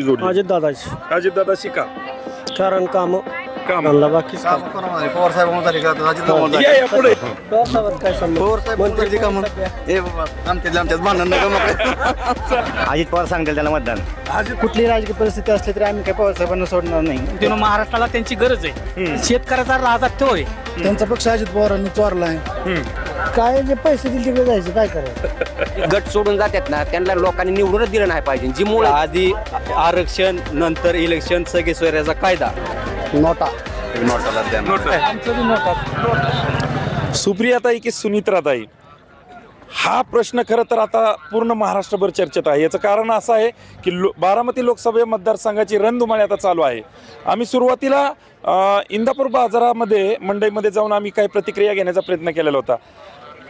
ती जोडली अजित दादाची. अजित दादा शिका कारण काम बाकी पवार साहेब झाली का? अजित दादा या या पुढे. काय संबंध? पवार साहेब हे बाबा भांडण नका अजित सांगतील त्याला मतदान. कुठली राजकीय परिस्थिती असली तरी आम्ही काय पवार साहेबांना सोडणार नाही. त्यानं महाराष्ट्राला त्यांची गरज आहे. शेतकऱ्याचा राजा तो आहे त्यांचा पक्ष अजित पवारांनी चोरलाय. काय जे पैसे दिले तिकडे जायचे काय करायचं? गट सोडून जातात ना त्यांना लोकांनी निवडूनच दिलं नाही पाहिजे. जी मूळ आधी आरक्षण नंतर इलेक्शन सगळे सोयऱ्याचा कायदा. नोटा. नोटाला द्या. सुप्रियाताई की सुनित्राताई? हा प्रश्न खरं तर आता पूर्ण महाराष्ट्रभर चर्चेत आहे. याचं कारण असं आहे की लो बारामती लोकसभा मतदारसंघाची रणधुमाळी आता चालू आहे. आम्ही सुरुवातीला इंदापूर बाजारामध्ये मंडईमध्ये जाऊन आम्ही काही प्रतिक्रिया घेण्याचा प्रयत्न केलेला होता.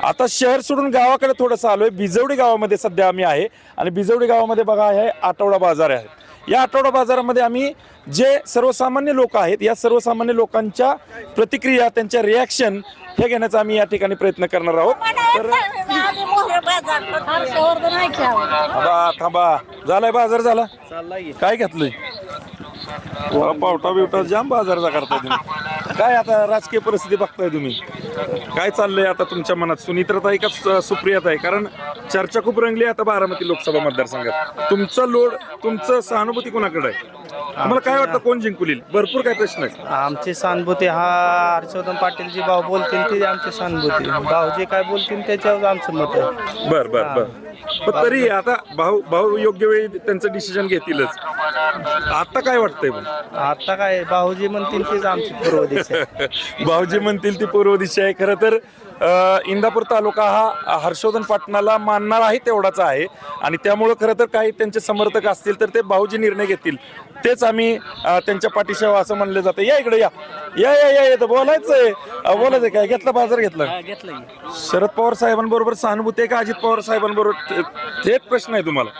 आता शहर सोडून गावाकडे थोडंसं आलो आहे बिजवडी गावामध्ये सध्या आम्ही आहे. आणि बिजवडी गावामध्ये बघा आहे आठवडा बाजार आहे. या आठवडा बाजारामध्ये आम्ही जे सर्वसामान्य लोक आहेत या सर्वसामान्य लोकांच्या प्रतिक्रिया त्यांच्या रिॲक्शन हे घेण्याचा आम्ही या ठिकाणी प्रयत्न करणार आहोत. तर थांबा थांबा. झालाय बाजार झाला. काय घेतलंय? पावटा बिवटा जाम बाजारचा करताय तुम्ही. काय आता राजकीय परिस्थिती बघताय तुम्ही? काय चाललंय आता तुमच्या मनात? सुनित्रताई का सु- सुप्रियाताई कारण चर्चा खूप रंगली आहे आता बारामती लोकसभा मतदारसंघात. तुमचं लोड तुमचं सहानुभूती कोणाकडे आहे? तुम्हाला काय वाटतं कोण जिंकुलील भरपूर काय प्रश्न आहेत. आमची सहानुभूती हा हर्षवर्धन पाटील जी भाऊ बोलतील ती आमची सहानुभूती. भाऊ जे काय बोलतील त्याच्यावर आमचं मत आहे. बर बर बर. पण तरी आता भाऊ भाऊ योग्य वेळी त्यांचं डिसिजन घेतीलच. आता काय वाटतंय आता काय भाऊजी म्हणतील तीच आमची पूर्व दिशा आहे. भाऊजी म्हणतील ती पूर्व दिशा आहे. खरं तर अ, इंदापूर तालुका हा हर्षवर्धन पाटणाला मानणार आहे तेवढाच आहे. आणि त्यामुळं खरं तर काही त्यांचे समर्थक असतील तर ते भाऊजी निर्णय घेतील. तेच आम्ही त्यांच्या पाठीशी असं म्हणलं जातं. या इकडे या. या या या येतं बोलायचंय. बोलायचं काय? घेतला बाजार घेतला? शरद पवार साहेबांबरोबर सहानुभूती आहे का? अजित पवार साहेबांबरोबर तेच प्रश्न आहे तुम्हाला.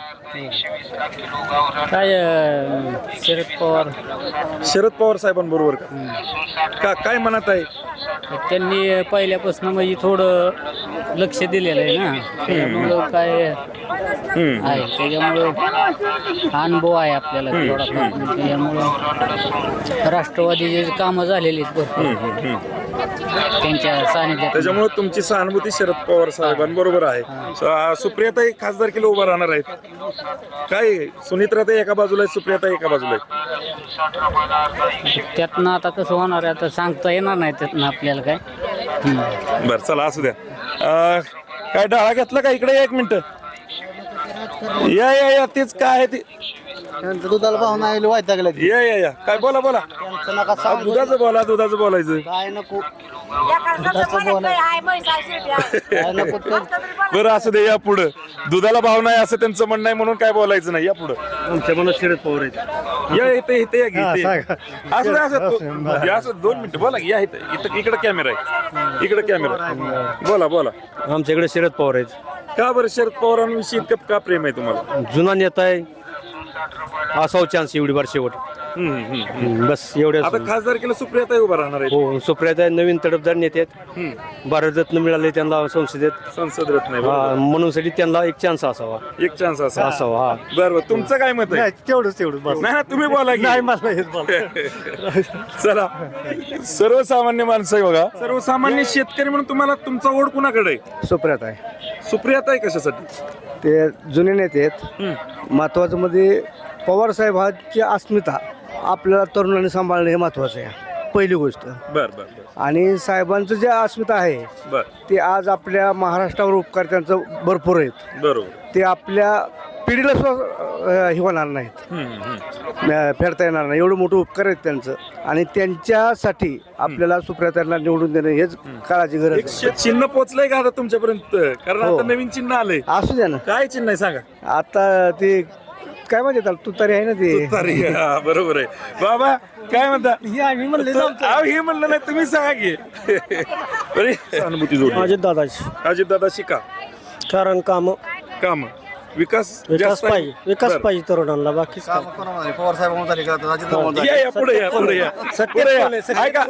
काय अं, शरद पवार? शरद पवार साहेबांबरोबर का? का काय मनात आहे? त्यांनी पहिल्यापासून म्हणजे थोडं लक्ष दिलेलं आहे ना. त्याच्यामुळं काय हम्म. आहे. त्याच्यामुळं अनुभव आहे आपल्याला थोडाफार. त्याच्यामुळं राष्ट्रवादीचे कामं झालेली आहेत भरपूर. त्यांच्या सानिध्यात. त्याच्यामुळे तुमची सहानुभूती शरद पवार साहेबांबरोबर आहे. स- सुप्रियाताई खासदारकीला उभा राहणार आहेत. काय सुनित्राताई एका बाजूला आहे सुप्रियाताई एका बाजूला आहे त्यातनं आता कसं होणार आहे आता सांगता येणार नाही त्यातनं आपल्याला. काय? हम्म. बर चला असू द्या. अं, काय डाळा घेतला का इकडे? या एक मिनिट. या या या तेच काय आहे ते? त्यांचं दुधाला भाव नाही व्हायचा लागला या या या. काय बोला बोला. त्यांचं नका अहो, सांगू दुधाचं बोला दुधाचं बोलायचं. काय नको. काय? नको बरं असू दे या पुढं. दुधाला भाव नाही असं त्यांचं म्हणणं आहे म्हणून काय बोलायचं नाही. या पुढं. तुमच्या मनात शरद पवार आहेत. या इथे इथे या की इथे असं नाही, असं या असं दोन मिनिटं बोला की, या इथे इथं इकडे कॅमेरा आहे. इकडे कॅमेरा आहे. बोला बोला. आमच्याकडे शरद पवार आहेत. का बरं शरद पवारांविषयी इतकं का प्रेम आहे तुम्हाला? जुना नेता आहे. असाव चान्स एवढी बार शेवट. हम्म, हम्म, हम्म. बस एवढ्या आता खासदार केलं सुप्रियाताई उभा राहणार आहे हो सुप्रियाता नवीन तडफदार नेते आहेत. भारतरत्न मिळाले त्यांना संसदेत. संसद रत्न आहे, हा. म्हणून साठी त्यांना एक चान्स असावा. एक चान्स असा असावा हा. बरं बरं तुमचं काय मत आहे? तेवढंच बस. नाही ना, तुम्ही बोला की. नाही मला हेच बोला चला. सर्वसामान्य माणसं आहे बघा. सर्वसामान्य शेतकरी म्हणून तुम्हाला तुमचा ओढ कुणाकडे? आहे सुप्रियात आहे सुप्रियाताई कशासाठी? ते जुने नेते आहेत. महत्वाचं मध्ये पवार साहेबांची अस्मिता आपल्याला तरुणांनी सांभाळणं हे महत्वाचं आहे पहिली गोष्ट. बर बर बर. आणि साहेबांचं जे अस्मिता आहे बर. ते आज आपल्या महाराष्ट्रावर उपकार त्यांचं भरपूर आहेत. बरोबर. ते आपल्या पिढीला सुद्धा हे होणार नाहीत. हम्म, हम्म. अं, फेडता येणार नाही. एवढं मोठं उपकार आहेत त्यांचं. आणि त्यांच्यासाठी आपल्याला सुप्रियातांना निवडून देणं हेच काळाची गरज एक आहे. शे- चिन्ह पोहोचलंय का आता तुमच्यापर्यंत? कारण हो. आता नवीन चिन्ह आलंय. असू द्या ना. काय चिन्ह आहे सांगा. आता ते काय म्हणजे त्याला? तू तरी आहे ना ते. तुतारी हा, बरोबर आहे. बाबा काय म्हणता? आम्ही म्हणले अहो, हे म्हणलं नाही तुम्ही सांगा की. बरी. सहानुभूती जोडली अजित दादाची अजित दादा शिका कारण काम. काम. विकास विकास जास्त आहे? पाहिजे. विकास बरं. पाहिजे तरुणांना बाकीच कोणामध्ये? पवार साहेब झाली का? अजित दादा या या पुढे या पुढे या. पुढे या ऐका.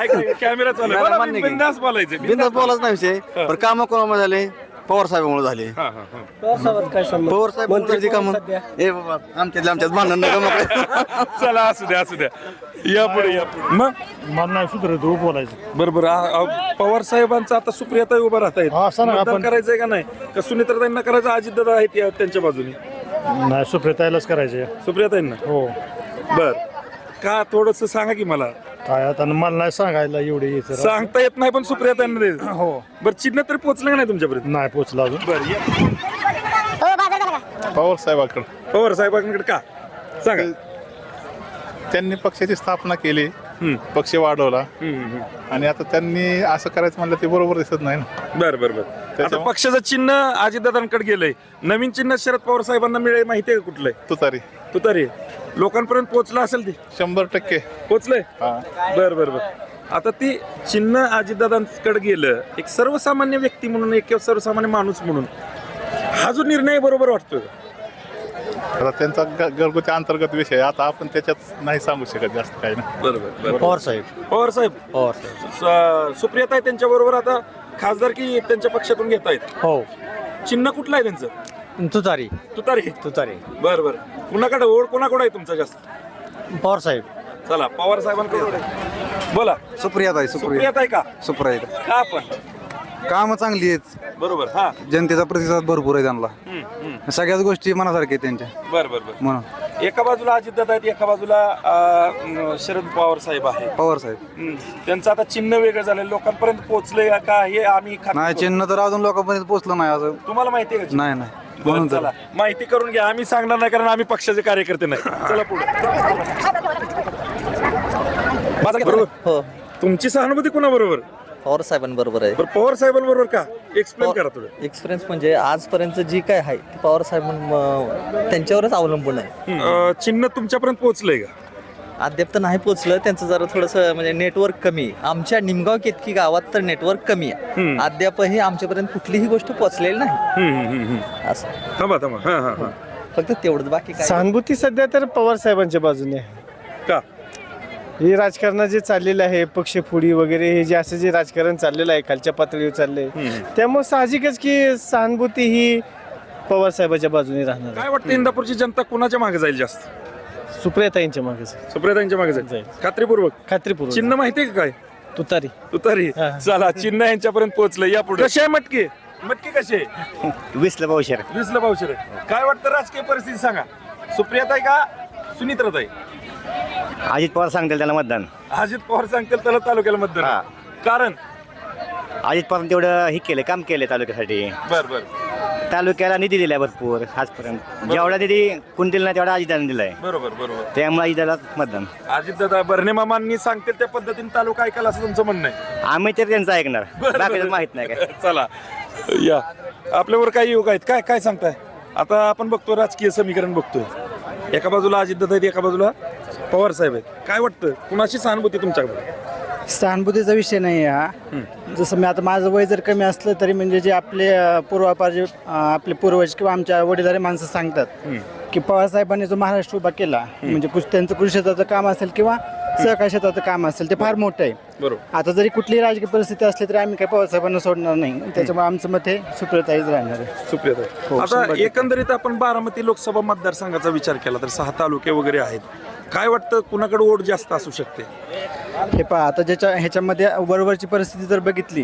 ऐका कॅमेरा चालू आहे. मला. बिनधास्त बोलायचं बिंदास बोलाच नाही विषय. पण काम कोणामध्ये झाले? पवार साहेबांमुळे झाले. हा हा हा. पवार साहेब कामं. ए बाबा आमच्यातल्या आमच्यात भांडण नका मग चला असू द्या असू द्या. या पुढे या पुढे. मग? मला नाही सुधरत हो बोलायचं. बरोबर पवार साहेबांचं आता सुप्रियाताई उभं राहत आहेत. हा, मतदान आपण. करायचंय का नाही? का सुनेत्रताईंना करायचं अजितदादा आहेत या- त्यांच्या बाजूने? नाही सुप्रियताईलाच करायचे सुप्रियाताईंना? हो. बर. का थोडस सांगा की मला. काय आता मला नाही सांगायला एवढे सांगता येत नाही पण सुप्रियाताईंना दे हो. बर चिन्ह तरी पोहोचलं का नाही तुमच्यापर्यंत? नाही पोचला अजून. बर या. पवार साहेबाकडे. पवार साहेबांकडे का? सांगा. त्यांनी पक्षाची स्थापना केली हम्म. पक्ष वाढवला. हम्म, हम्म. आणि आता त्यांनी असं करायचं म्हणलं ते बरोबर दिसत नाही ना. बर बर बर. आता त्याच्यामुळे- पक्षाचं चिन्ह अजितदादांकडे गेलंय. नवीन चिन्ह शरद पवार साहेबांना मिळेल माहिती आहे का कुठलंय? तुतारी. तू तरी लोकांपर्यंत पोहोचलं असेल ते? शंभर टक्के. पोहोचलंय? हा. बर बर बर. आता ती चिन्ह अजितदादांकडे गेलं एक सर्वसामान्य व्यक्ती म्हणून एक सर्वसामान्य माणूस म्हणून हा जो निर्णय बरोबर वाटतोय का? आता त्यांचा ग- घरगुती अंतर्गत विषय आहे. आता आपण त्याच्यात नाही सांगू शकत जास्त काही ना. बरोबर बरोबर पवार साहेब. पवार साहेब. पवार स- सुप्रियाता आहे त्यांच्या बरोबर आता खासदारकी त्यांच्या पक्षातून घेत आहेत हो. चिन्ह कुठलं आहे त्यांचं? तुतारी. तुतारी. तुतारी. बर बर. कुणाकडे ओढ कोणाकडे आहे तुमचा जास्त? पवार साहेब. चला पवार साहेबांकडे बोला. सुप्रियात आहे सुप्रिया. सुप्रियात आहे का? सुप्रिया का आपण कामं चांगली आहेत. बरोबर हा. जनतेचा प्रतिसाद भरपूर आहे त्यांना. हम्म, हम्म. सगळ्याच गोष्टी मनासारख्या आहेत त्यांच्या. बर बर बर. म्हणून. एका बाजूला अजितदादा आहेत एका बाजूला अं, शरद पवार साहेब आहे पवार साहेब. हम्म. त्यांचं आता चिन्ह वेगळं झालं लोकांपर्यंत पोहोचलंय का हे आम्ही खात्री नाही करू. चिन्ह तर अजून लोकांपर्यंत पोहोचलं नाही अजून तुम्हाला माहिती आहे का? नाही नाही. बरं, म्हणून तर चला. माहिती करून घ्या. आम्ही सांगणार नाही कारण आम्ही पक्षाचे कार्यकर्ते नाही. चला पुढे. बरोबर? हो. तुमची सहानुभूती कुणा बरोबर पवार साहेबांबरोबर आहे. बरं पवार साहेबांबरोबर का? एक्सप्लेन करा थोडं. एक्सपिरियन्स म्हणजे आजपर्यंत जी काय आहे ती पवार साहेबां त्यांच्यावरच अवलंबून आहे. अं, चिन्ह तुमच्यापर्यंत पोहोचलंय का? अद्याप तर नाही पोचलं. त्यांचं जरा थोडंसं म्हणजे नेटवर्क कमी. आहे. आमच्या निमगाव केतकी गावात तर नेटवर्क कमी आहे. अद्यापही आमच्यापर्यंत कुठलीही गोष्ट पोचलेली नाही. हम्म, हम्म, हम्म. असं. थांबा थांबा. हा हा हा. फक्त तेवढंच बाकी काय सहानुभूती सध्या तर पवार साहेबांच्या बाजूने. आहे. का? हे राजकारण जे चाललेलं आहे पक्षफोडी वगैरे हे जे असं जे राजकारण चाललेलं आहे खालच्या पातळीवर चाललंय त्यामुळे साहजिकच की सहानुभूती ही पवार साहेबाच्या बाजूने राहणार आहे. काय वाटतं इंदापूरची जनता कुणाच्या मागे जाईल जास्त? सुप्रियाताईंच्या मागे सुप्रियातांच्या मागे जाईल. जाईल. खात्रीपूर्वक? खात्रीपूर्वक चिन्ह माहितीये का काय? तुतारी. तुतारी. हा. चला चिन्ह यांच्यापर्यंत पोहोचलं या पुढे. कसे आहे मटके? मटके कसे आहे? वीसला पावशेर वीसला पावशेर. काय वाटतं राजकीय परिस्थिती सांगा. सुप्रियाताई का सुनीत्रताई? अजित पवार सांगतील त्याला मतदान. अजित पवार सांगतील त्याला तालुक्याला मतदान. हा. कारण पवार तेवढं हे केलं काम केलं तालुक्यासाठी. बर बर. तालुक्याला निधी दिलाय भरपूर आजपर्यंत. जेवढा निधी कोण दिला नाही तेवढा अजिताने दिलाय. बरोबर बरोबर. त्यामुळे अजिताला मतदान. अजित दादा बर्णे मामांनी सांगतील त्या पद्धतीने तालुका ऐकायला असं तुमचं म्हणणं आहे. आम्ही तर त्यांचं ऐकणार. बाकीचं. माहीत नाही काय. चला. या. आपल्यावर काही योग आहेत? काय काय सांगताय? आता आपण बघतो राजकीय समीकरण बघतोय. एका बाजूला अजितदादा आहेत एका बाजूला पवार साहेब आहेत. काय वाटतं कुणाची सहानुभूती तुमच्याकडे? सहानुभूतीचा विषय नाही हा. जसं मी आता माझं वय जर कमी असलं तरी म्हणजे जे आपले अ, पूर्वापार जे अ, आपले पूर्वज किंवा आमच्या वडीलधारी माणसं सांगतात की पवारसाहेबांनी जो महाराष्ट्र उभा केला म्हणजे कृषी त्यांचं कृषी क्षेत्राचं काम असेल किंवा सहकार क्षेत्राचं काम असेल ते फार मोठं आहे. बरोबर. आता जरी कुठलीही राजकीय परिस्थिती असली तरी आम्ही काही पवारसाहेबांना सोडणार नाही. त्याच्यामुळे आमचं मत हे सुप्रियताईच राहणार आहे. सुप्रियाताई. हो, आता. एकंदरीत आपण बारामती लोकसभा मतदारसंघाचा विचार केला तर सहा तालुके वगैरे आहेत. काय वाटतं कुणाकडे ओढ जास्त असू शकते? हे पहा आता ज्याच्या ह्याच्यामध्ये बरोबरची परिस्थिती जर बघितली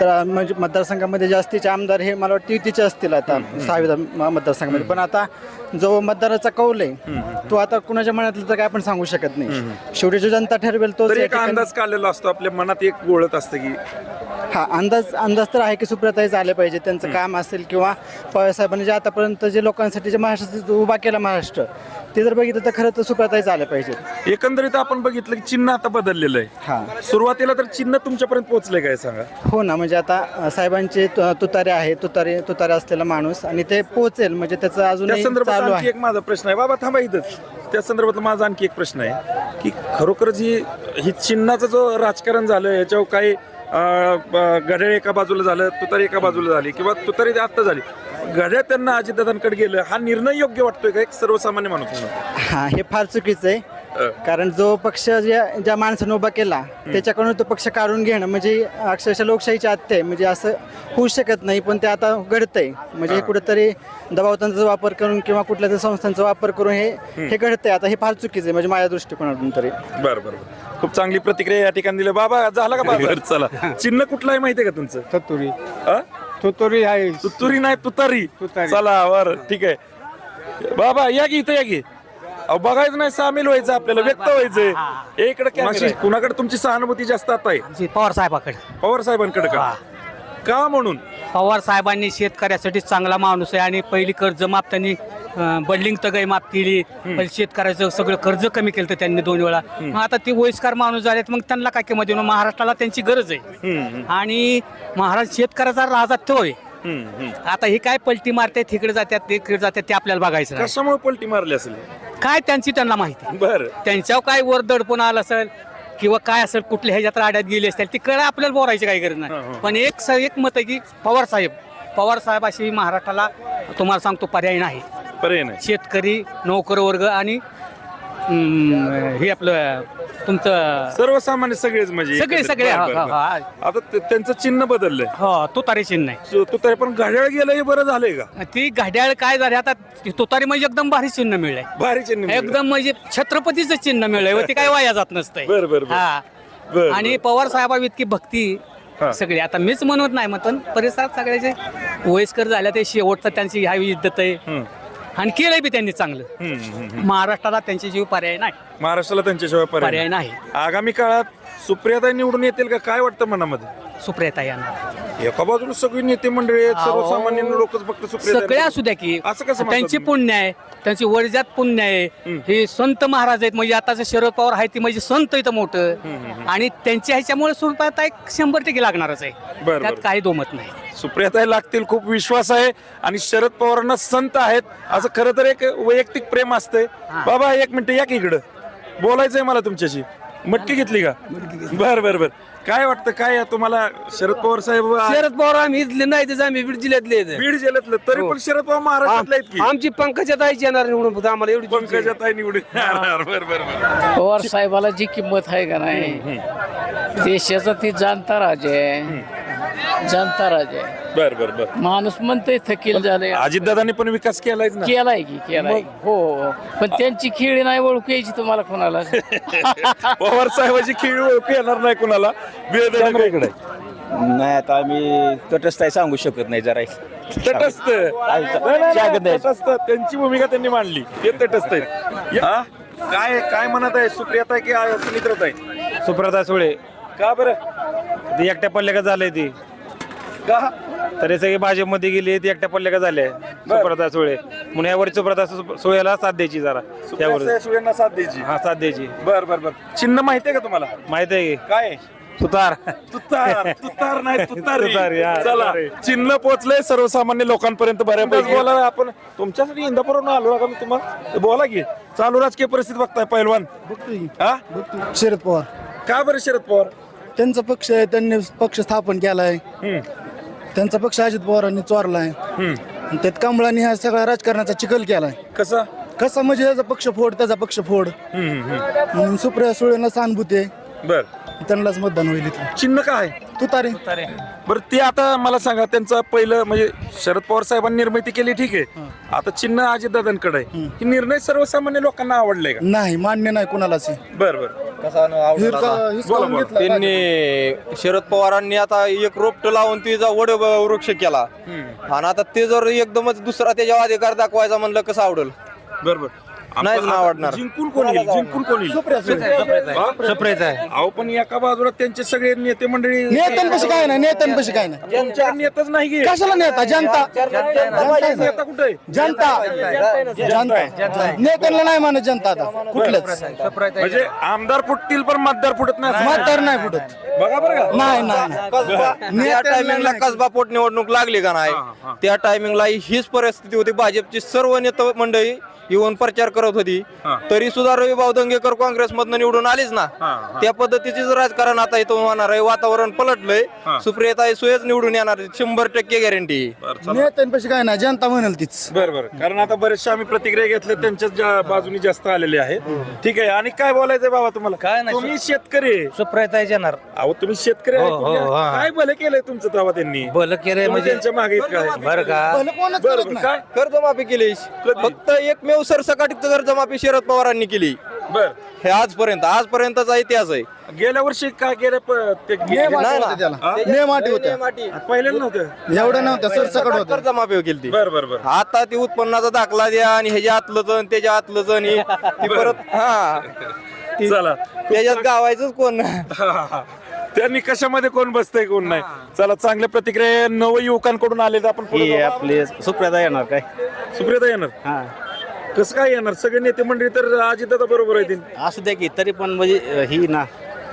तर म्हणजे मतदारसंघामध्ये जास्तीचे आमदार हे मला वाटतं युतीचे असतील आता सहा विधान म- मतदारसंघामध्ये. पण आता जो मतदाराचा कौल आहे तो आता कुणाच्या मनातलं तर काय आपण सांगू शकत नाही. शेवटी जो जनता ठरवेल तो तरी एक अंदाज काढलेला असतो आपल्या मनात एक गोळत असतं की हा अंदाज अंदाज तर आहे की सुप्रताई झाले पाहिजे त्यांचं काम असेल किंवा पवारसाहेबांनी जे आतापर्यंत जे लोकांसाठी जे महाराष्ट्र जो उभा केला महाराष्ट्र ते जर बघितलं तर खरं तर सुप्रताई झाले पाहिजेत. एकंदरीत आपण बघितलं की चिन्ह आता बदललेलं आहे. हा. सुरुवातीला तर चिन्ह तुमच्यापर्यंत पोहोचलंय काय सांगा? हो ना म्हणजे आता अ, साहेबांचे तु- तुतारे आहे तुतारे तुतारे असलेला माणूस आणि ते पोहोचेल म्हणजे त्याचं त्या अजूनही संदर्भात चालू आणखी आहे. एक माझा प्रश्न आहे. बाबा थांबा इथंच त्या संदर्भात माझा आणखी एक प्रश्न आहे की खरोखरच ही ही चिन्हाचं जो राजकारण झालं याच्यावर काही घड्याळ एका बाजूला झालं तुतारी एका बाजूला झाली किंवा तुतारी आत्ता झाली. घड्याळ त्यांना अजितदादांकडे गेलं हा निर्णय योग्य वाटतोय का एक सर्वसामान्य माणूस म्हणून? हा हे फार चुकीचं आहे. कारण जो पक्ष ज्या ज्या माणसानं उभा केला त्याच्याकडून तो पक्ष काढून घेणं म्हणजे अक्षरशः लोकशाहीची आत्या आहे. म्हणजे असं होऊ शकत नाही पण ते आता घडतंय. म्हणजे हे कुठेतरी दबावतांचा वापर करून किंवा कुठल्या तरी संस्थांचा वापर करून हे हे घडतंय. आता हे फार चुकीचं आहे म्हणजे माझ्या दृष्टिकोनातून तरी. बर बर बर. खूप चांगली प्रतिक्रिया या ठिकाणी दिली. बाबा झाला का बाजार चला. चिन्ह कुठलं आहे माहितीये का तुमचं? तत्तुरी हा? तुतुरी आहे. तुतारी नाही तुतारी. तुतारी. चला बर ठीक आहे. बाबा या की इथं या की. अहो बघायचं नाही सामील व्हायचं आपल्याला व्यक्त व्हायचंय. इकडे कुणाशी कुणाकडे तुमची सहानुभूती जास्त आता आहे? पवार साहेबाकडे. पवार साहेबांकडे का? का म्हणून? पवार साहेबांनी शेतकऱ्यासाठी चांगला माणूस आहे आणि पहिली कर्ज माफ त्यांनी अं, बल्डिंग तगाई माफ केली. पण शेतकऱ्याचं सगळं कर्ज कमी केलं होतं त्यांनी दोन वेळा. मग आता ते वयस्कर माणूस झालेत मग त्यांना काय किंमत देणं महाराष्ट्राला त्यांची गरज आहे. आणि महाराष्ट्र शेतकऱ्याचा राजा तो आहे. आता हे काय पलटी मारतात तिकडे जातात तिकडे जातात ते आपल्याला बघायचं नाही. कशामुळे पलटी मारली असेल? काय त्यांची त्यांना माहिती. बर. त्यांच्यावर काय वर दडपण आलं असेल किंवा काय असेल कुठल्या ह्याच्यात राड्यात गेली असतील तिकडे आपल्याला बोलायची काही गरज नाही. पण एक स- एक मत आहे की पवार साहेब पवार साहेब अशी महाराष्ट्राला तुम्हाला सांगतो पर्याय नाही. पर्याय नाही. शेतकरी नोकर वर्ग आणि हम्म, हे आपलं तुमचं सर्वसामान्य सगळेच म्हणजे सगळे एकत्रित. सगळे बर, हा, बर, हा, बर. हा. आता ते- त्यांचं चिन्ह बदललंय हो तुतारी चिन्ह आहे सो तू तरी पण घड्याळ गेलं हे बरं झालंय का ती घड्याळ काय झाले आता तुतारी म्हणजे एकदम भारी चिन्ह मिळलंय भारी चिन्ह मिळालं. एकदम म्हणजे छत्रपतीचं चिन्ह मिळलंय व ते काय वाया जात नसतंय बर, बर, बर. हा बर, आणि पवार साहेबा इतकी भक्ती हा. सगळी आता मीच म्हणत नाही मग पण परिसरात सगळ्याचे वयस्कर झाल्या ते शेवटचं त्यांची ह्या इज्जत आहे आणि केलंय बी त्यांनी चांगलं. महाराष्ट्राला त्यांची जीव पर्याय नाही. महाराष्ट्राला त्यांच्याशिवाय पर्याय पर्याय नाही. आगामी काळात सुप्रियाताई निवडून येतील का? काय वाटतं मनामध्ये? सुप्रियता यांना एका बाजूला सगळी नेते मंडळी आहेत सर्वसामान्य लोकच फक्त सुप्रिया सगळे असू द्या की. असं कसं म्हणता त्यांची तुम्ही? पुण्य आहे त्यांची वर्जात पुण्य आहे. हे संत महाराज आहेत म्हणजे आताचं शरद पवार आहे ती म्हणजे संत इथं मोठं. आणि त्यांच्या ह्याच्यामुळे सुरुवात एक शंभर टक्के लागणारच आहे. बरं, त्यात. काही दोमत नाही. सुप्रियाताई लागतील खूप विश्वास आहे आणि शरद पवारांना संत आहेत. असं खरं तर एक वैयक्तिक प्रेम असतंय. बाबा एक मिनिट या की इकडं. बोलायचंय मला तुमच्याशी. मटकी घेतली का? बर बर बर. काय वाटतं काय आहे? तुम्हाला शरद पवार साहेब शरद पवार आम्ही इथले नाही त्याचं आम्ही बीड जिल्ह्यातले आहेत. बीड जिल्ह्यातलं तरी पण शरद पवार महाराष्ट्रातले आहेत की? आमची पंकजा ताईची येणार निवडून फक्त आम्हाला एवढी पंकजाताई निवडून येणार. बर बर बर. पवार साहेबाला जी किंमत आहे का नाही देशाचा ती जाणता राजा आहे. जाणता राजा. आहे बर बर बर. माणूस म्हणतोय थकील झाले अजितदादांनी पण विकास केलायच ना? केलाय की केलाय हो पण त्यांची खेळी नाही ओळखू यायची तुम्हाला कोणाला. पवार साहेबाची खीळ ओळखू येणार नाही कुणाला. इकडे. नाही आता आम्ही तटस्थ आहे सांगू शकत नाही जरा. तटस्थ? नाही, नाही, नाही, तटस्थ. त्यांची भूमिका त्यांनी मांडली. ते तटस्थ आहेत हा? काय काय म्हणत आहे? सुप्रियाताई की सुमित्रताई? सुप्रता सुळे. का बरं? ती एकट्या पल्ल्या का झालंय ती. का? तरी सगळे भाजपमध्ये गेली ती एकट्या पल्ल्या का झाले सुप्रता सुळे. म्हणून यावर सुप्रता सु- सुळेला साथ द्यायची जरा. यावर. सुप्रिया सुळेंना साथ द्यायची. हा साथ द्यायची. बर बर बर. चिन्ह माहितीये का तुम्हाला? माहीत आहे की. काय? आहे? सुतार तुतार तुतार नाही तुतारी. तुतारी, हा, चला. तुतारी. चिन्ह पोहोचलंय सर्वसामान्य लोकांपर्यंत बऱ्यापैकी. बोला आपण. तुमच्यासाठी इंदापूरवरून आलो का मी तुम्हाला बोला की. चालू राजकीय परिस्थिती बघताय पैलवान. हा? शरद पवार. का बरं शरद पवार? त्यांचा पक्ष आहे त्यांनी पक्ष स्थापन केलाय. त्यांचा पक्ष अजित पवारांनी चोरलाय. आणि त्यात कमळाने हा सगळा राजकारणाचा चिखल केलाय. कसं? कसा म्हणजे याचा पक्ष फोड त्याचा पक्ष फोड. म्हणून सुप्रिया सुळेला सहानुभूती आहे बर. त्यांनाच मतदान होईल इथलं. चिन्ह काय तुतारे. बरं ते आता मला सांगा त्यांचं पहिलं म्हणजे शरद पवार साहेबांनी निर्मिती केली ठीक आहे. आता चिन्ह अजितदादांकडे आहे. ही निर्णय सर्वसामान्य लोकांना आवडलाय का? नाही मान्य नाही कोणालाच. हे. बर. बर हिरका- हिसकावून बोला. घेतला. त्यांनी शरद पवारांनी आता एक रोपट लावून तिचा वड वृक्ष केला. आणि आता ते जर एकदमच दुसरा त्याच्यावर अधिकार दाखवायचा म्हणलं कसं आवडेल? बर बर. नाहीच आवडणार. जिंकून कोण येईल जिंकून कोण येईल हा? सप्रेत आहे अहो पण एका बाजूला त्यांचे सगळे नेते मंडळी नेत्यांपाशी काय नाही नेत्यांपाशी काय नाही तुमच्या नेताच नाही कशाला नेता जनता जनता नेता कुठे आहे? जनता जनता नेत्यांना नाही मानत जनता आता कुठलंच म्हणजे आमदार फुटतील पण मतदार फुटत नाही मतदार नाही फुटत बघा बरं का नाही नाही नाही. त्या टायमिंगला कसबा पोटनिवडणूक लागली का नाही त्या टायमिंगला हीच परिस्थिती होती भाजपची सर्व नेते मंडळी येऊन प्रचार करत होती. हा. तरी सुद्धा रविभाऊ दंगेकर काँग्रेसमधनं निवडून आलीच ना. हा. त्या पद्धतीचीच राजकारण आता इथून होणार आहे. वातावरण पलटलंय. हा. सुप्रियताई सुयच निवडून येणार शंभर टक्के गॅरंटी नेत्यांपेक्षा काय नाही. जनता म्हणेल तीच. बर बर. कारण आता बरेचसे आम्ही प्रतिक्रिया घेतल्या त्यांच्याच ज्या बाजूनी जास्त आलेले आहेत. ठीक आहे. आणि काय बोलायचंय बाबा तुम्हाला? काय नाही. तुम्ही शेतकरी आहे. सुप्रयता येणार. अहो तुम्ही शेतकरी आहे, हो, हो, तुम्ही हा. काय भलं केलंय तुमचं तेव्हा त्यांनी? बल केले तुम्ही म्हणजे त्यांच्या मागे काय बरं का? पहिलं कोणच बरं, करत बरं, नाही? काय? कर्जमाफी केली फक्त एकमेव सरसकट कर्जमाफी शरद पवारांनी केली. बर. हे आजपर्यंत आजपर्यंतचा इतिहास आहे. गेल्या वर्षी काय गेल्या प- ते नाही ना. हा? अटी होत्या. पहिल्यांदा नव्हतं? एवढं नव्हतं सरसकट होतं. कर्जमाफी केली ती बर बर बर. आता ती उत्पन्नाचा दाखला द्या आणि ह्याच्या आतलं जण त्याच्या आतलं जण हे ती परत हा. ती- चला. त्याच्यात गावायचंच कोण त्यांनी कशामध्ये कोण बसतंय कोण नाही? चला चांगल्या प्रतिक्रिया नव युवकांकडून आले तर आपण पुढे जाऊ. आपले सुप्रदा येणार काय? सुप्रियता येणार? हा. कसं काय येणार? सगळे नेते मंडळी तर अजितदादा बरोबर आहेत. असू द्या की तरी पण म्हणजे ही ना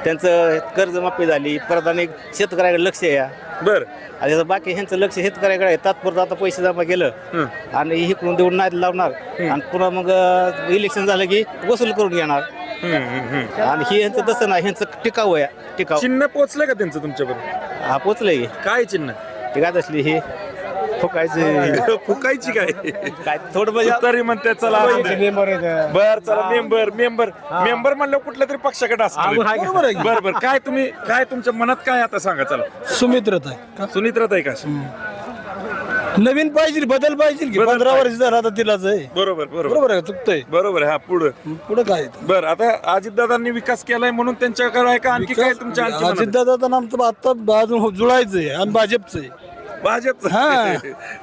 त्यांचं कर्जमाफी झाली परत आणि शेतकऱ्याकडे लक्ष आहे बर. आणि आता बाकी ह्यांचं लक्ष शेतकऱ्याकडे आहे. तात्पुरतं आता पैसे जमा केलं आणि इकडून देऊन नाही लावणार. आणि पुन्हा मग इलेक्शन झालं की वसूल करून घेणार. आणि हे ह्यांचं तसं नाही ह्यांचं टिकाऊ आहे टिकाऊ. चिन्ह पोहोचलंय का त्यांचं तुमच्यापर्यंत हा पोचलंय. की काय चिन्ह? ते काय असली हे? फुकायचं. फुकायची काय? काय थोडं म्हणजे तरी म्हणते चला बर चला मेंबर मेंबर. मेंबर म्हणलं कुठल्या तरी पक्षाकडे असणार बर बर. काय तुम्ही काय तुमच्या मनात काय आता सांगा चला. सुमित्रत आहे सुनित्रात आहे का नवीन पाहिजे बदल पाहिजे की बदल पंधरा. वर्ष झाला आता तिलाच आहे. बरोबर बरोबर. बरोबर आहे चुकतंय. बरोबर हा पुढं. पुढे काय बर आता अजितदादांनी विकास केलाय म्हणून त्यांच्याकडे आहे का? आणखी काय तुमच्या आणखी मनात? अजितदादा नामचं आता अजून जुळायचं आहे आणि भाजपचं आहे भाजप हा.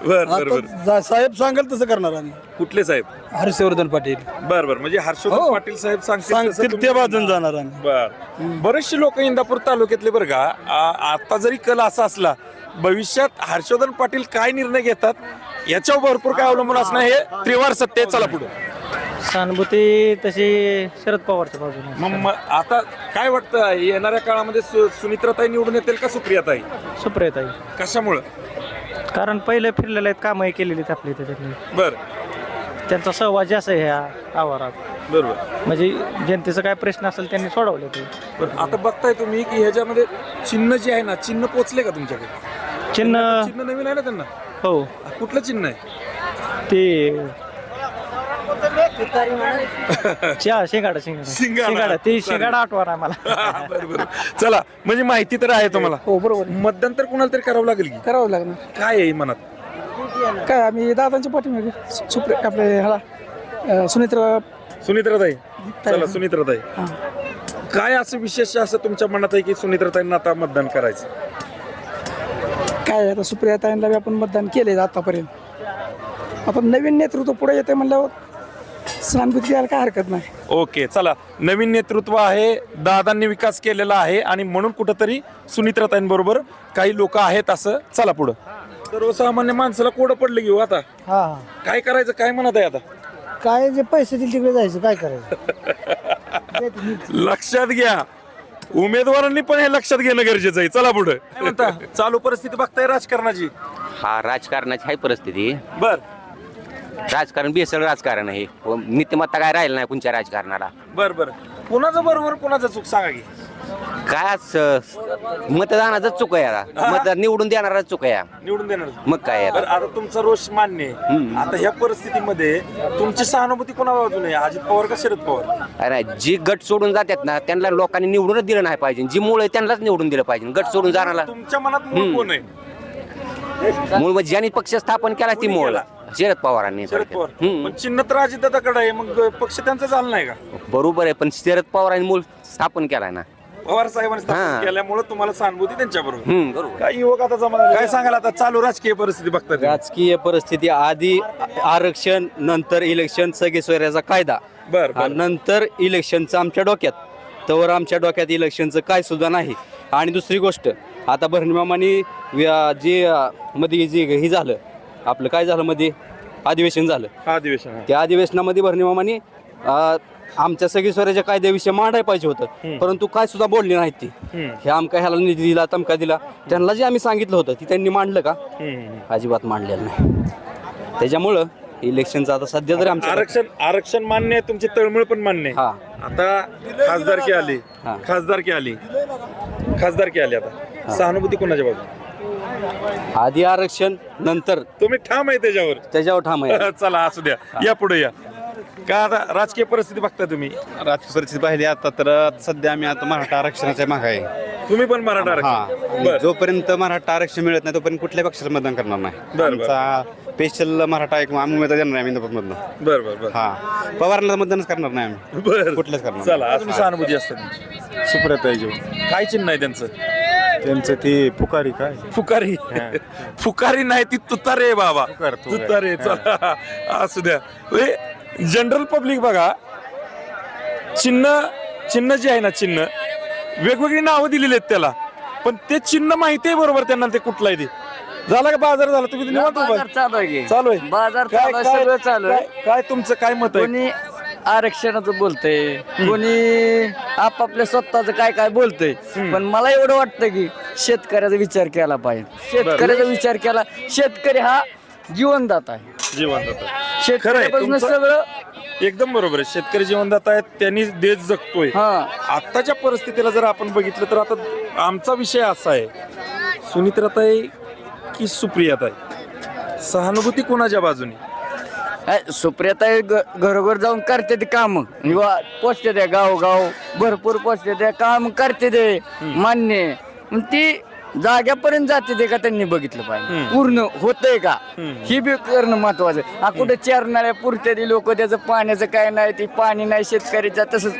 बर बर बर. आता जा- साहेब सांगेल तसं करणार आम्ही. कुठले साहेब? हर्षवर्धन पाटील. बर बर. म्हणजे हर्षवर्धन हो. पाटील साहेब सांगतील त्या बाजून जाणार आम्ही. बर. बरेचसे लोक इंदापूर तालुक्यातले बरं का आ- आता जरी कल असा असला भविष्यात हर्षवर्धन पाटील काय निर्णय घेतात याच्यावर भरपूर काय अवलंबून असणं हे त्रिवार सत्य आहे. चला पुढे. सहानुभूती तशी शरद पवारच्या बाजूने मग आता काय वाटतं येणाऱ्या काळामध्ये सु- सुनित्राताई निवडून येतील का सुप्रियाताई? सुप्रियताई. कशामुळं? कारण पहिले फिरलेले आहेत कामही केलेली आहेत आपली त्याच्यातली बर. त्यांचा सहवास जास्त आहे ह्या आवारात. बरोबर. म्हणजे जनतेचा काय प्रश्न असेल त्यांनी सोडवले ते. बरं. आता बघताय तुम्ही की ह्याच्यामध्ये चिन्ह जे आहे ना चिन्ह पोचले का तुमच्याकडे? चिन्ह चिन्ह नवीन आहे ना त्यांना? हो. कुठलं चिन्ह आहे? ते शिंगाडा. शिंगाडा. शिंगाडा. ते शिंगाडा बरं, बरं. चला म्हणजे माहिती तर आहे तुम्हाला. हो बरोबर मतदान तर कुणाला तरी करावं लागेल की? करावं लागणार. काय आहे मनात? काय आम्ही दादांच्या पाठीमागे सुप्रे आपले ह्याला सुनित्रा सुनित्राताई. चला सुनित्राताई. काय असं विशेष असं तुमच्या मनात आहे की सुनित्राताईंना आता मतदान करायचं? काय आता सुप्रियाताईंना बी आपण मतदान केले आतापर्यंत. आता नवीन नेतृत्व पुढे येते म्हणल्यावर सहानुभूती द्यायला काय हरकत नाही. ओके चला. नवीन नेतृत्व आहे दादांनी विकास केलेला आहे आणि म्हणून कुठंतरी सुनित्राताईंबरोबर काही लोक आहेत असं. चला पुढं. सर्वसामान्य माणसाला कोडं पडलं घेऊ आता. हा. काय करायचं काय म्हणत आहे आता? काय जे पैसे दिले तिकडे जायचं काय करायचं? लक्षात घ्या. उमेदवारांनी पण हे लक्षात घेणं गरजेचं आहे. चला पुढे. चालू परिस्थिती बघताय राजकारणाची? हा राजकारणाची आहे परिस्थिती. बर. राजकारण बेसळ राजकारण आहे. नीतिमत्ता काय राहिलं नाही कोणत्या राजकारणाला. बर बर. कुणाचं बरोबर कुणाचं चूक सांगा की. काय आज मतदानाचं चुक आहे आता. मतदान निवडून देणारा चुक आहे. निवडून देणार मग काय आहे आता? तुमचा रोष मान्य आहे. आता ह्या परिस्थितीमध्ये तुमची सहानुभूती कोणा बाजूने आहे अजित पवार का शरद पवार? अरे जी गट सोडून जातात ना त्यांना लोकांनी निवडूनच दिलं नाही पाहिजे. जी मूळ आहे त्यांनाच निवडून दिलं पाहिजे. गट सोडून जाणारा. तुमच्या मनात मूळ. कोण आहे? मूळ म्हणजे ज्यांनी पक्ष स्थापन केला ती कोणी मूळ केला? शरद पवारांनी शरद पवार. हम्म. पण चिन्ह तर अजितदादाकडे आहे मग पक्ष त्यांचा झाला नाही का? बरोबर आहे पण शरद पवारांनी मूळ स्थापन केलाय ना. पवार साहेबांनी स्थापन हा. केल्यामुळे तुम्हाला सहानुभूती त्यांच्या बरोबर हम्म बरोबर. काय युवक आता जमा. काय सांगाल आता? चालू राजकीय परिस्थिती बघता तुम्ही? राजकीय परिस्थिती आधी आरक्षण नंतर इलेक्शन सगळे सोयऱ्याचा कायदा. बर बर. आणि नंतर इलेक्शनचं आमच्या डोक्यात. तवर आमच्या डोक्यात इलेक्शनचं काय सुद्धा नाही. आणि दुसरी गोष्ट आता भरणीमामानी जे अं, मध्ये जे हे झालं आपलं काय झालं मध्ये? अधिवेशन झालं. अधिवेशन. त्या अधिवेशनामध्ये भरणीमामानी अं, आमच्या सगळी स्वराज्या कायद्याविषयी मांडायला पाहिजे होतं. परंतु काय सुद्धा बोलली नाहीत ती. हम्म. हे आमका ह्याला निधी दिला तमका दिला. त्यांना जे आम्ही सांगितलं होतं ती त्यांनी मांडलं का? हम्म. अजिबात मांडलेलं नाही. त्याच्यामुळं इलेक्शनचं आता सध्या तरी आमच्या आरक्षण आरक्षण मान्य आहे तुमची तळमळ पण मान्य आहे. हा. आता खासदारकी आली. हा. खासदारकी आली. खासदारकी आली आता. सहानुभूती कोणाच्या बाजू आधी आरक्षण नंतर तुम्ही ठाम आहे त्याच्यावर. त्याच्यावर ठाम आहे. चला असू द्या. या पुढे या. का आता राजकीय परिस्थिती बघता तुम्ही? राजकीय परिस्थिती पाहिली आता तर सध्या आम्ही आता मराठा आरक्षणाच्या माग आहे. तुम्ही पण मराठा हा. बर. जोपर्यंत मराठा आरक्षण मिळत नाही तोपर्यंत कुठल्याही पक्षाला मतदान करणार नाही. बरं, बरं. आमचा स्पेशल मराठा एक आम्ही उमेदवार देणार बर बर बर. हा. पवारांना मतदानच करणार नाही आम्ही. बर. कुठलंच करणार चला अजून सहानुभूती असते तुमची. सुप्रताईजो काय चिन्ह आहे त्यांचं? त्यांचं ते पुकारी काय? फुकारी फुकारी नाही ती तुतारे आहे बाबा. तुतार, तुतार. तुतारे चला. असू द्या. जनरल पब्लिक बघा चिन्ह चिन्ह जे आहे ना चिन्ह वेगवेगळी नावं दिलेली आहेत त्याला. पण ते चिन्ह माहिती आहे बरोबर त्यांना ते कुठलं आहे ते? झाला का बाजार झाला? तुम्ही निवांत उभा आहे? चालू आहे चालू आहे. बाजार काय चालू आहे, काय सगळं चालू आहे. काय- काय तुमचं काय मत आहे? कोणी आरक्षणाचं बोलतंय कोणी आपापल्या स्वतःच काय काय बोलतंय. पण मला एवढं वाटतं की शेतकऱ्याचा विचार केला पाहिजे. शेतकऱ्याचा विचार केला शेतकरी हा जीवनदाता आहे. जीवन खरं आहे शेतकऱ्यापासून तुमचं- सगळं एकदम बरोबर आहे. शेतकरी जीवनदाता आहेत त्यांनी देश जगतोय. हा. आत्ताच्या परिस्थितीला जर आपण बघितलं तर आता आमचा विषय असा आहे. सुनित्राताई की सुप्रियाताई सहानुभूती कोणाच्या बाजूने? काय, सुप्रियाता ग- घरोघर जाऊन करते ते काम पोचते ते गाव गाव भरपूर पोचते ते काम करते ते. मान्य. पण ती जाग्यापर्यंत जाते ते का त्यांनी बघितलं पाहिजे? पूर्ण होतंय का? ही बी करणं महत्वाचं आहे. हा कुठे चार नाळ्या पुरते ती लोक त्याचं पाण्याचं काय नाही ती पाणी नाही शेतकऱ्याचं तसंच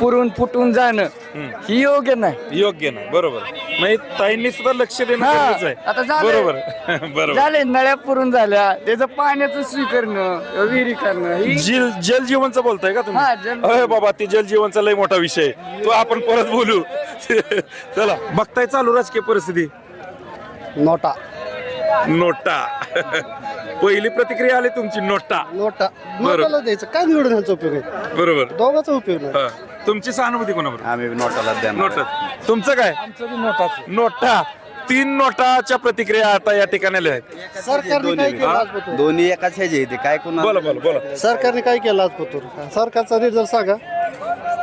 पुरून फुटून जाणं. ही योग्य नाही. योग्य ना बरोबर. म्हणजे ताईंनी सुद्धा लक्ष देणं हा, गरजेचं आता आहे झालंय. बरोबर. बरोबर. झाले नळ्या पुरून झाल्या. त्याचं पाण्याचं स्वीकरणं विहिरी करणं ही जल जल जीवनचं बोलताय का तुम्ही? हा, जल- अरे बाबा ती जल जीवनचा लय मोठा विषय आहे. तो आपण परत बोलू. चला. बघताय चालू राजकीय परिस्थिती? नोटा. नोटा. पहिली प्रतिक्रिया आली तुमची नोटा. नोटा. नोटाला द्यायचं. काय निवडून ह्यांचा उपयोग आहे बरोबर. दोघांचा उपयोग नाही. हा. तुमची सहानुभूती कोणाबरोबर? आम्ही नोटाला देणार. नोटा. तुमचं काय? नोटा तीन नोटाच्या प्रतिक्रिया आता या ठिकाणी आल्या आहेत. सरकारने काय केलं दोन्ही एकाच ह्याचे येते काय कोणा बोला बोला बोला. सरकारने काय केलं आजपतूर सरकारचा रिझल्ट सांगा.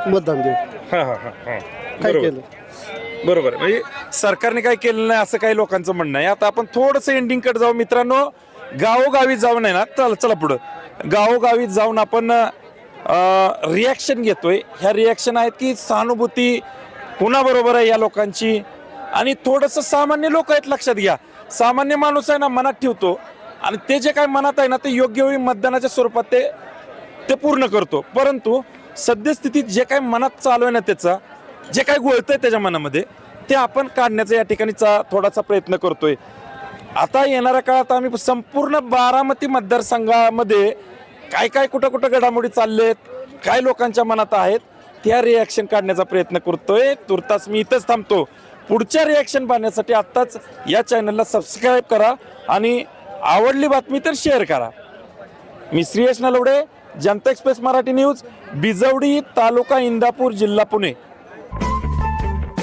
मतदान देऊ. हा, हा, हा, हा. काय बरोबर. केलं? बरोबर. म्हणजे सरकारने काय केलं नाही असं काही लोकांचं म्हणणं आहे. आता आपण थोडंसं एंडिंगकडे जाऊ. मित्रांनो गावोगावी जाऊन आहे ना चला चला पुढं. गावोगावी जाऊन आपण रिॲक्शन घेतोय. ह्या रिॲक्शन आहेत की सहानुभूती कुणाबरोबर आहे या लोकांची? आणि थोडंसं सामान्य लोक आहेत लक्षात घ्या. सामान्य माणूस आहे ना मनात ठेवतो. आणि ते जे काय मनात आहे ना ते योग्य वेळी मतदानाच्या स्वरूपात ते ते पूर्ण करतो. परंतु सद्यस्थितीत जे काय मनात चालू आहे ना त्याचा जे काय गोळतंय त्याच्या मनामध्ये ते आपण काढण्याचा या ठिकाणीचा थोडासा प्रयत्न करतोय. आता येणाऱ्या काळात आम्ही संपूर्ण बारामती मतदारसंघामध्ये काय काय कुठं कुठं घडामोडी चाललेत काय लोकांच्या मनात आहेत त्या रिॲक्शन काढण्याचा प्रयत्न करतोय. तुर्तास मी इथंच थांबतो. पुढच्या रिॲक्शन पाहण्यासाठी आत्ताच या चॅनलला सबस्क्राईब करा आणि आवडली बातमी तर शेअर करा. मी श्रीयश नलवडे जनता एक्सप्रेस मराठी न्यूज बिजवडी तालुका इंदापूर जिल्हा पुणे.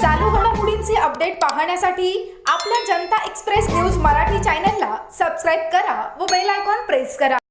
चालू घडामोडींचे अपडेट पाहण्यासाठी आपल्या जनता एक्सप्रेस न्यूज मराठी चॅनलला सबस्क्राईब करा व बेल आयकॉन प्रेस करा.